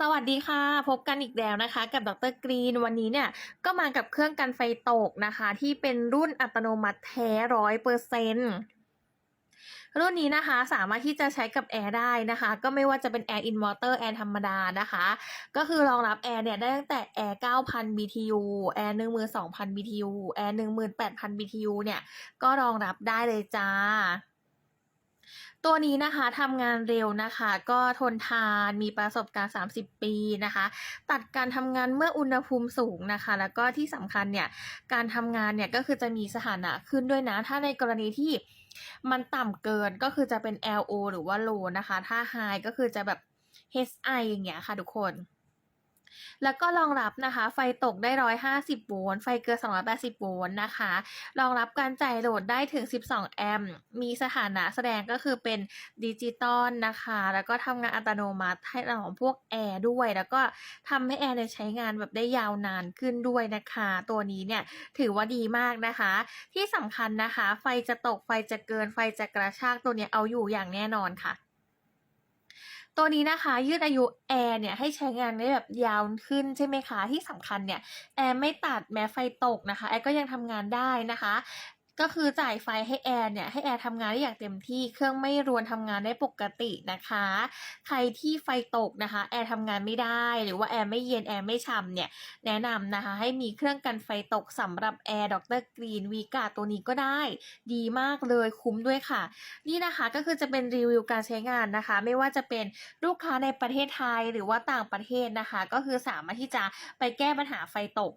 สวัสดีค่ะ พบกันอีกแล้วนะคะ กับดรกรีนวันนี้เนี่ยก็มากับเครื่องกันไฟตกนะคะ ที่เป็นรุ่นอัตโนมัติแท้ร้อยเปอร์เซ็นรุ่นนี้นะคะสามารถที่จะใช้กับแอร์ได้นะคะ ก็ไม่ว่าจะเป็นแอร์อินวอเตอร์แอร์ธรรมดานะคะ ก็คือรองรับแอร์เนี่ยได้ตั้งแต่แอร์ 9,000 BTU แอร์ 12,000 BTU แอร์ 18,000 BTU เนี่ยก็รองรับได้เลยจ้า ตัวนี้นะคะทำงานเร็วนะคะ ก็ทนทานมีประสบการณ์ 30 ปีนะคะ ตัดการทำงานเมื่ออุณหภูมิสูงนะคะ แล้วก็ที่สำคัญเนี่ยการทำงานเนี่ยก็คือจะมีสถานะขึ้นด้วยนะ ถ้าในกรณีที่มันต่ำเกินก็คือจะเป็น LO หรือว่า low นะคะ ถ้า high ก็คือจะแบบ HI อย่างเงี้ยค่ะทุกคน แล้วก็รองรับนะคะไฟตกได้ 150 โวลต์ ไฟเกิน 280 โวลต์นะคะ รองรับการจ่ายโหลดได้ถึง 12 แอมป์ มีสถานะแสดงก็คือเป็นดิจิตอลนะคะ แล้วก็ทำงานอัตโนมัติให้เราของพวกแอร์ด้วย แล้วก็ทำให้แอร์ใช้งานแบบได้ยาวนานขึ้นด้วยนะคะ ตัวนี้เนี่ยถือว่าดีมากนะคะ ที่สำคัญนะคะ ไฟจะตก ไฟจะเกิน ไฟจะกระชาก ตัวเนี้ยเอาอยู่อย่างแน่นอนค่ะ ตัวนี้นะคะยืดอายุแอร์เนี่ยให้ใช้งานได้แบบยาวขึ้นใช่ไหมคะที่สำคัญเนี่ยแอร์ไม่ตัดแม้ไฟตกนะคะแอร์ก็ยังทำงานได้นะคะ ก็คือจ่ายไฟให้แอร์เนี่ยให้แอร์ทำงานได้อย่างเต็มที่เครื่องไม่รวนทำงานได้ปกตินะคะ ใครที่ไฟตกนะคะแอร์ทำงานไม่ได้หรือว่าแอร์ไม่เย็นแอร์ไม่ฉ่ำเนี่ยแนะนำนะคะให้มีเครื่องกันไฟตกสำหรับแอร์ดรกรีนวีกาตัวนี้ก็ได้ ดีมากเลยคุ้มด้วยค่ะ นี่นะคะก็คือจะเป็นรีวิวการใช้งานนะคะ ไม่ว่าจะเป็นลูกค้าในประเทศไทยหรือว่าต่างประเทศนะคะ ก็คือสามารถที่จะไปแก้ปัญหาไฟตก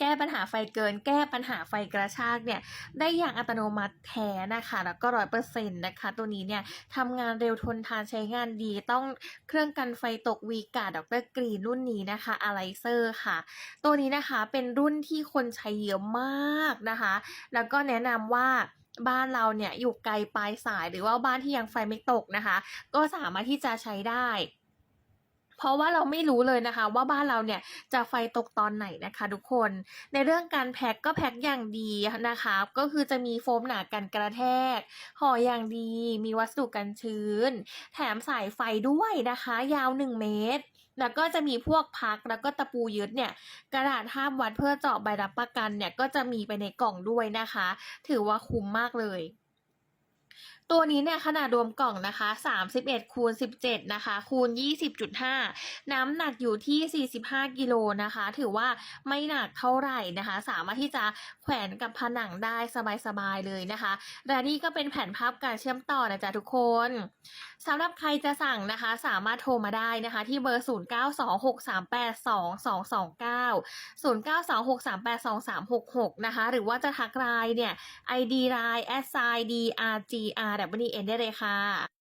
แก้ปัญหาไฟเกิน แก้ปัญหาไฟกระชากเนี่ยได้อย่างอัตโนมัติแท้นะคะ แล้วก็ร้อยเปอร์เซ็นต์นะคะ ตัวนี้เนี่ยทำงานเร็วทนทานใช้งานดี ต้องเครื่องกันไฟตกวีกาดรกรีนรุ่นนี้นะคะอะไรเซอร์ค่ะ ตัวนี้นะคะเป็นรุ่นที่คนใช้เยอะมากนะคะ แล้วก็แนะนำว่าบ้านเราเนี่ยอยู่ไกลปลายสายหรือว่าบ้านที่ยังไฟไม่ตกนะคะ ก็สามารถที่จะใช้ได้ เพราะว่าเราไม่รู้เลยนะคะ ว่าบ้านเราเนี่ยจะไฟตกตอนไหนนะคะ ทุกคน ในเรื่องการแพ็คก็แพ็คอย่างดีนะคะ ก็คือจะมีโฟมหนากันกระแทกห่ออย่างดี มีวัสดุกันชื้น แถมสายไฟด้วยนะคะ ยาว 1 เมตรแล้วก็จะมีพวกพักแล้วก็ตะปูยึดเนี่ย กระดาษห้ามวัดเพื่อเจาะใบรับประกันเนี่ยก็จะมีไปในกล่องด้วยนะคะ ถือว่าคุ้มมากเลย ตัวนี้เนี่ยขนาดรวมกล่องนะคะ31คูณ17นะคะคูณ 20.5 น้ำหนักอยู่ที่ 45กิโลนะคะ ถือว่าไม่หนักเท่าไหร่นะคะ สามารถที่จะแขวนกับผนังได้สบายๆเลยนะคะ และนี่ก็เป็นแผนภาพการเชื่อมต่อนะจ๊ะทุกคนสำหรับใครจะสั่งนะคะ สามารถโทรมาได้นะคะ ที่เบอร์ 0926382229 0926382366 นะคะ หรือว่าจะทักไลน์เนี่ย ID ไลน์ s i d r g r w n ได้เลยค่ะ